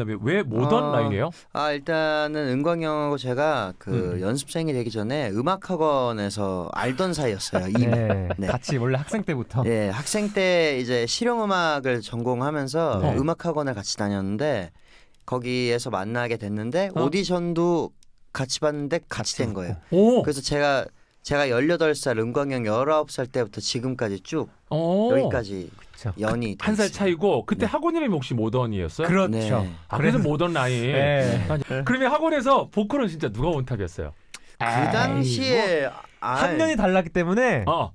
그다음에 왜 모던 어, 라인이에요? 아 일단은 은광이 형하고 제가 그 음. 연습생이 되기 전에 음악 학원에서 알던 사이였어요. 이미. 네. 네. 같이 원래 학생 때부터. 예, 학생 때 이제 실용 음악을 전공하면서 네. 음악 학원을 같이 다녔는데 거기에서 만나게 됐는데 어? 오디션도 같이 봤는데 같이 된 거예요. 오, 그래서 제가 제가 18살, 은광이 형 19살 때부터 지금까지 쭉 어. 여기까지 그쵸. 연이 한 살. 차이고 그때 네. 학원 이름이 혹시 모던이었어요? 그렇죠. 네. 아, 그래서 모던 라인. 네. 아니, 그러면 학원에서 보컬은 진짜 누가 원탑이었어요? 그 당시에 아, 학년이 달랐기 때문에 어.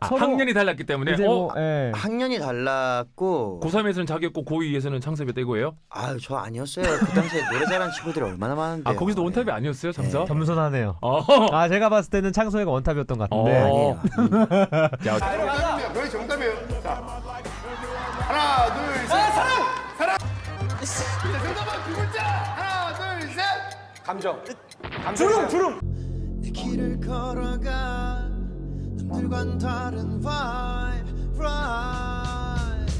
아, 서로 학년이 달랐기 때문에 이제 어, 뭐 예. 학년이 달랐고 고3에서는 자기였고 고2에서는 창섭이 떼고예요? 아유 저 아니었어요. 그 당시에 노래 잘하는 친구들이 얼마나 많은데. 아 거기서도 원탑이 아니었어요, 창섭? 겸손하네요. 어. 아 제가 봤을 때는 창소이가 원탑이었던 것 같은데. 어. 아니에요. 야. 자, 정답은 두 글자. 하나, 둘, 셋. 감정. 주름, 주름. 내 길을 걸어가 남들과는 다른 vibe right.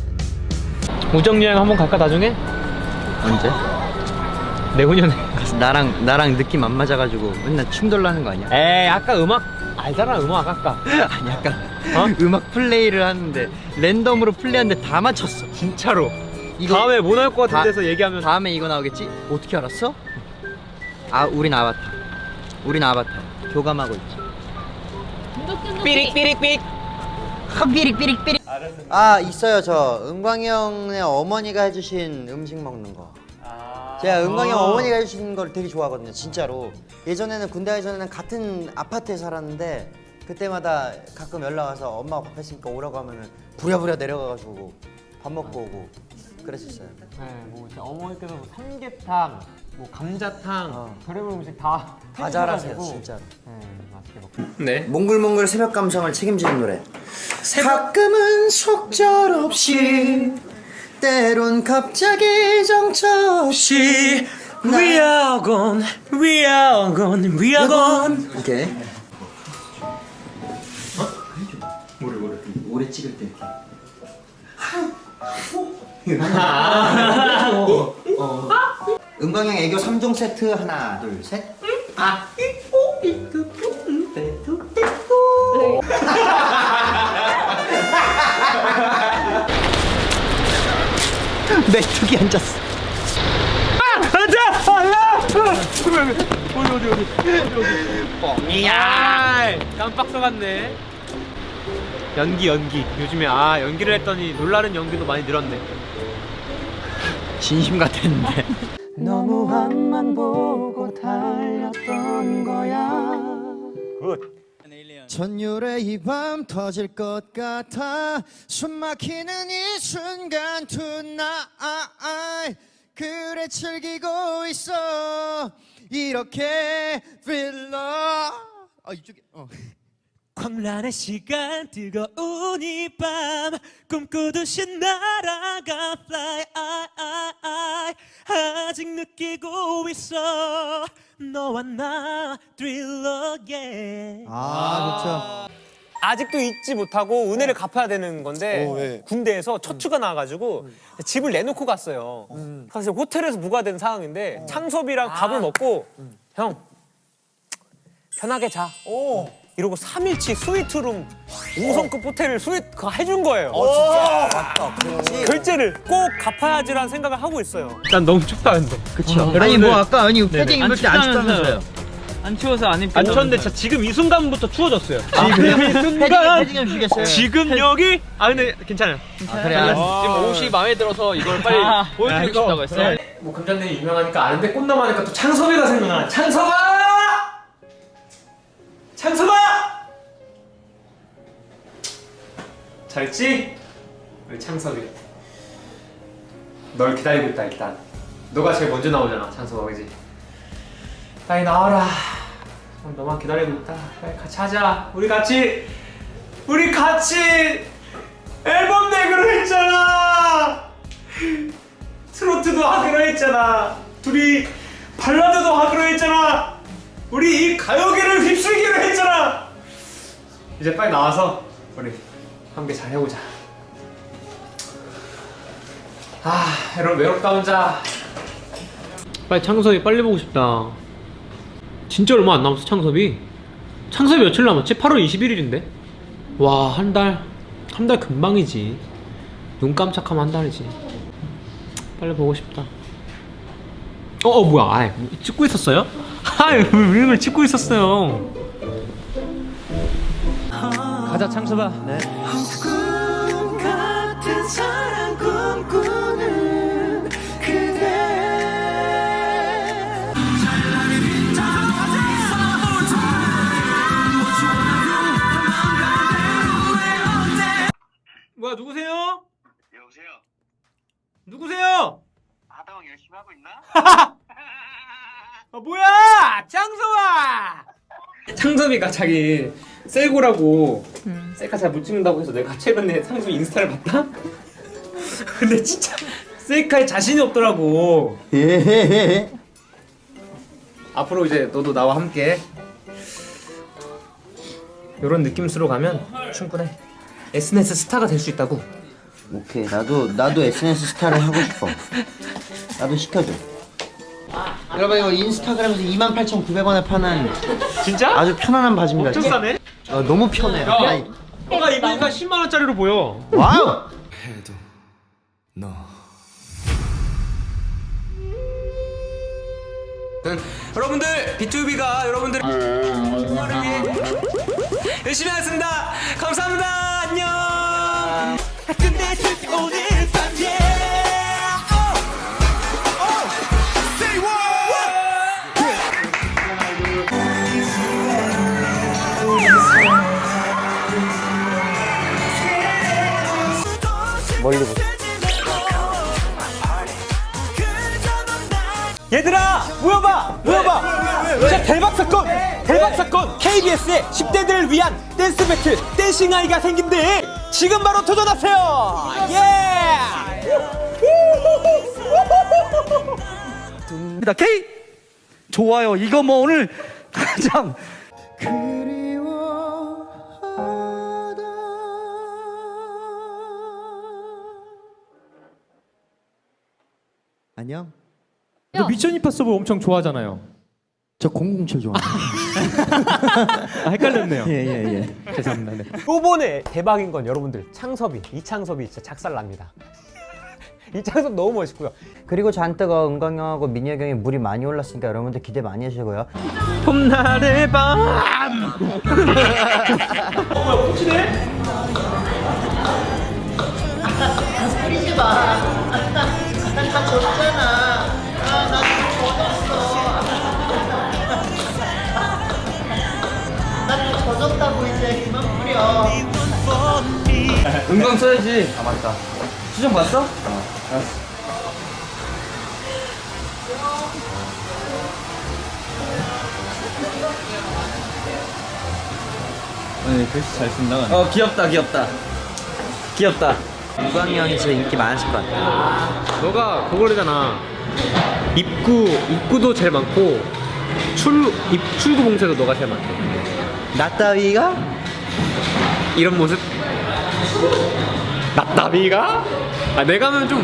우정 여행 한번 갈까 나중에? 언제? 내후년에. 나랑 나랑 느낌 안 맞아가지고 맨날 춤돌라 하는 거 아니야? 에이 아까 음악 알잖아 음악 아까. 아니 약간 음악 플레이를 하는데 랜덤으로 플레이하는데 다 맞췄어. 진짜로. 이거 다음에 못할것 같은 다- 데서 얘기하면 다음에 이거 나오겠지? 어떻게 알았어? 아 우린 아바타. 우린 아바타. 교감하고 있지. 삐릭삐릭삐릭. 삐릭삐릭삐릭. 아 있어요 저 은광이 형의 어머니가 해주신 음식 먹는 거. 제가 은광이 형 어머니가 해주신 걸 되게 좋아하거든요 진짜로. 예전에는 군대 가기 전에는 같은 아파트에 살았는데 그때마다 가끔 연락 와서 엄마가 밥 했으니까 오라고 하면은 부랴부랴 내려가가지고 밥 먹고 오고 그랬었어요. 네, 뭐 진짜 어머니께서 뭐 삼계탕, 뭐 감자탕, 어. 별의별 음식 다 다 잘하세요 해주셔가지고, 진짜로. 네, 맛있게 먹고. 네. 몽글몽글 새벽 감성을 책임지는 노래. 가끔은 속절없이 때론 갑자기 정처없이 We are gone, we are gone, we are gone. 오케이. 뭐래 뭐래 오래 찍을 때 이렇게. 어. 은광형 애교 3종 세트 하나 둘 셋. 메뚜기 앉았어. 야 깜빡 속았네. 연기 연기. 요즘에 아 연기를 했더니 놀라는 연기도 많이 늘었네. 진심 같았는데. 너무 앞만 보고 달렸던 거야. 전율의 이 밤 터질 것 같아 숨 막히는 이 순간 tonight 그래 즐기고 있어 이렇게 feel love 아 이쪽에 어. 광란의 시간 뜨거운 이 밤. 꿈꾸듯이 날아가 fly I, I, I. 아직 느끼고 있어. 너와 나 thriller yeah 아 아직도 잊지 못하고 은혜를 갚아야 되는 건데 오, 예. 군대에서 처추가 나와가지고 집을 내놓고 갔어요. 사실 호텔에서 부과된 상황인데 창섭이랑 밥을 먹고 형 편하게 자. 이러고 3일치 스위트룸 5성급 호텔을 스위트 그거 해준 거예요. 결제를 꼭 갚아야지라는 생각을 하고 있어요. 난 너무 춥다 근데. 그쵸. 아니 뭐 아까 아니 패딩 입을 때 안 춥다면서요 안 추워서 안 입고 안 추웠는데 진짜 지금 이 순간부터 추워졌어요. 지금 이 패딩 순간. 패딩 좀 주겠어요 지금 여기? 아 근데 괜찮아요. 아, 그래 아, 지금 옷이 마음에 들어서 이걸 빨리 보여드리고 싶다고 했어요 뭐 금잔디 유명하니까 아는데 꽃나무 하니까 또 창섭이가 생각나. 창섭아! 잘했지? 우리 창섭이. 널 기다리고 있다 일단. 너가 제일 먼저 나오잖아 창섭아 그지? 빨리 나와라. 난 너만 기다리고 있다. 빨리 같이 하자. 우리 같이 우리 같이 앨범 내기로 했잖아. 트로트도 하기로 했잖아. 둘이 발라드도 하기로 했잖아. 우리 이 가요계를 휩쓸기로 했잖아. 이제 빨리 나와서 우리 함께 잘 해보자. 아, 여러분 외롭다 혼자 빨리 창섭이 빨리 보고 싶다. 진짜 얼마 안 남았어 창섭이. 창섭이 며칠 남았지? 8월 21일인데. 와 한 달. 한 달 금방이지. 눈 깜짝하면 한 달이지. 빨리 보고 싶다. 어, 어 뭐야? 아, 찍고 있었어요? 아, 왜 이걸 찍고 있었어요? 가자 창섭아. 네. 같은 사랑 꿈꾸는 그대 뭐야 누구세요? 여보세요? 누구세요? 하다왕 열심히 하고 있나? 아 뭐야 창섭아 창섭이가 자기 셀고라고 셀카 잘 못 찍는다고 해서 내가 최근에 창섭이 인스타를 봤다? 근데 진짜 셀카에 자신이 없더라고 예. 앞으로 이제 너도 나와 함께 이런 느낌으로 가면 충분해 SNS 스타가 될 수 있다고 오케이 나도 나도 SNS 스타를 하고 싶어. 나도 시켜줘. 여러분 이거 인스타그램에서 28,900원에 파는 진짜? 아주 편안한 바지입니다. 엄청 싸네 어, 너무 편해요. 야, 너가 입으니까 10만 원짜리로 보여 와우. 여러분들 B2B가 여러분들 위해 열심히 하겠습니다 감사합니다 안녕 얘들아 모여봐 모여봐. 진짜 대박 사건 대박 사건. KBS의 10대들을 위한 댄스 배틀 댄싱 아이가 생긴대 지금 바로 도전하세요. 예! 다 K. 좋아요. 이거 뭐 오늘 가장 안녕. 너 미션 임파서블 엄청 좋아하잖아요 저 007 좋아해요. 아 헷갈렸네요 예 예 예. 죄송합니다 네. 요번에 대박인 건 여러분들 창섭이 이창섭이 진짜 작살납니다. 이창섭 너무 멋있고요. 그리고 잔뜩 어, 은광 형하고 민혁 형이 물이 많이 올랐으니까 여러분들 기대 많이 해주시고요. 봄날의 밤 은광 써야지. 아 맞다. 수정 봤어? 네 글씨 잘 쓴다 어 귀엽다 귀엽다. 귀엽다. 은광 형이 진짜 인기 많으실 것 같아요. 너가 그거래잖아. 입구 입구도 제일 많고 출 입출구 봉쇄도 너가 제일 많대. 나 따위가? 이런 모습 나따비가 아 내가 하면 좀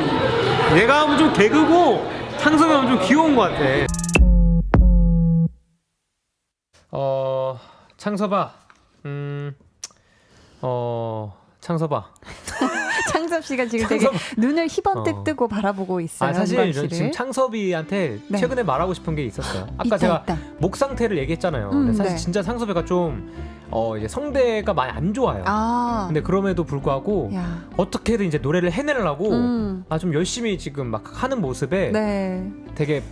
내가 하면 좀 개그고 창섭이 하면 좀 귀여운 것 같아 어 창섭아 음 어 창섭아 창섭 씨가 지금 되게 눈을 희번뜩 어. 뜨고 바라보고 있어요. 아 사실. 지금 창섭이한테 네. 최근에 말하고 싶은 게 있었어요. 아까 있다, 제가 있다. 목 상태를 얘기했잖아요. 음, 근데 사실 네. 진짜 창섭이가 좀 어, 이제 성대가 많이 안 좋아요. 아, 근데 그럼에도 불구하고 야, 어떻게든 이제 노래를 해내려고 음, 아 좀 열심히 지금 막 하는 모습에 네, 되게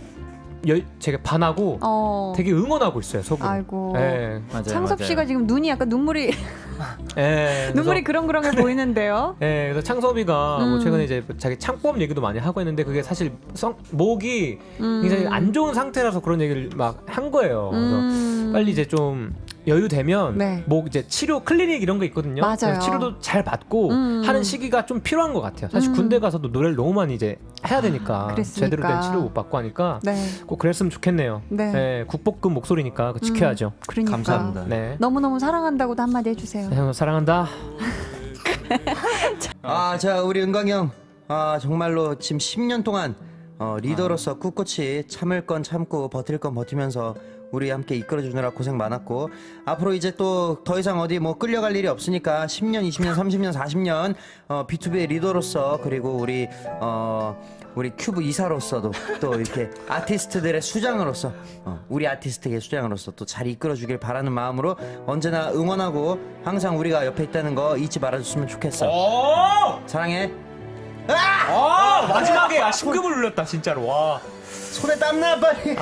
열, 제가 반하고 어, 되게 응원하고 있어요 속으로. 아이고. 예. 창섭 씨가 지금 눈이 약간 눈물이 예. 그래서- 눈물이 그렁그렁해 보이는데요. 예, 그래서 창섭이가 뭐 음. 최근에 이제 자기 창법 얘기도 많이 하고 했는데 그게 사실 성, 목이 음. 굉장히 안 좋은 상태라서 그런 얘기를 막 한 거예요. 그래서 음. 빨리 이제 좀 여유 되면 네. 목 이제 치료 클리닉 이런 거 있거든요. 맞아요. 그래서 치료도 잘 받고 음. 하는 시기가 좀 필요한 것 같아요. 사실 음. 군대 가서도 노래를 너무 많이 이제 해야 되니까 그랬으니까. 제대로 된 치료 못 받고 하니까 네, 꼭 그랬으면 좋겠네요. 네. 예, 국복급 목소리니까 그거 음. 지켜야죠. 그러니까 감사합니다. 네. 너무 너무 사랑한다고도 한마디 해주세요. 네, 형 사랑한다. 아, 자 우리 은광 형. 아 정말로 지금 10년 동안 어, 리더로서 꿋꿋이 참을 건 참고 버틸 건 버티면서 우리 함께 이끌어 주느라 고생 많았고 앞으로 이제 또 더 이상 어디 뭐 끌려갈 일이 없으니까 10년, 20년, 30년, 40년 어, B2B의 리더로서 그리고 우리 어, 우리 큐브 이사로서도 또 이렇게 아티스트들의 수장으로서 어, 우리 아티스트의 수장으로서 또 잘 이끌어 주길 바라는 마음으로 언제나 응원하고 항상 우리가 옆에 있다는 거 잊지 말아 줬으면 좋겠어. 사랑해. 아 마지막에 아 심금을 울렸다 진짜로 와. 손에 땀나 빨리.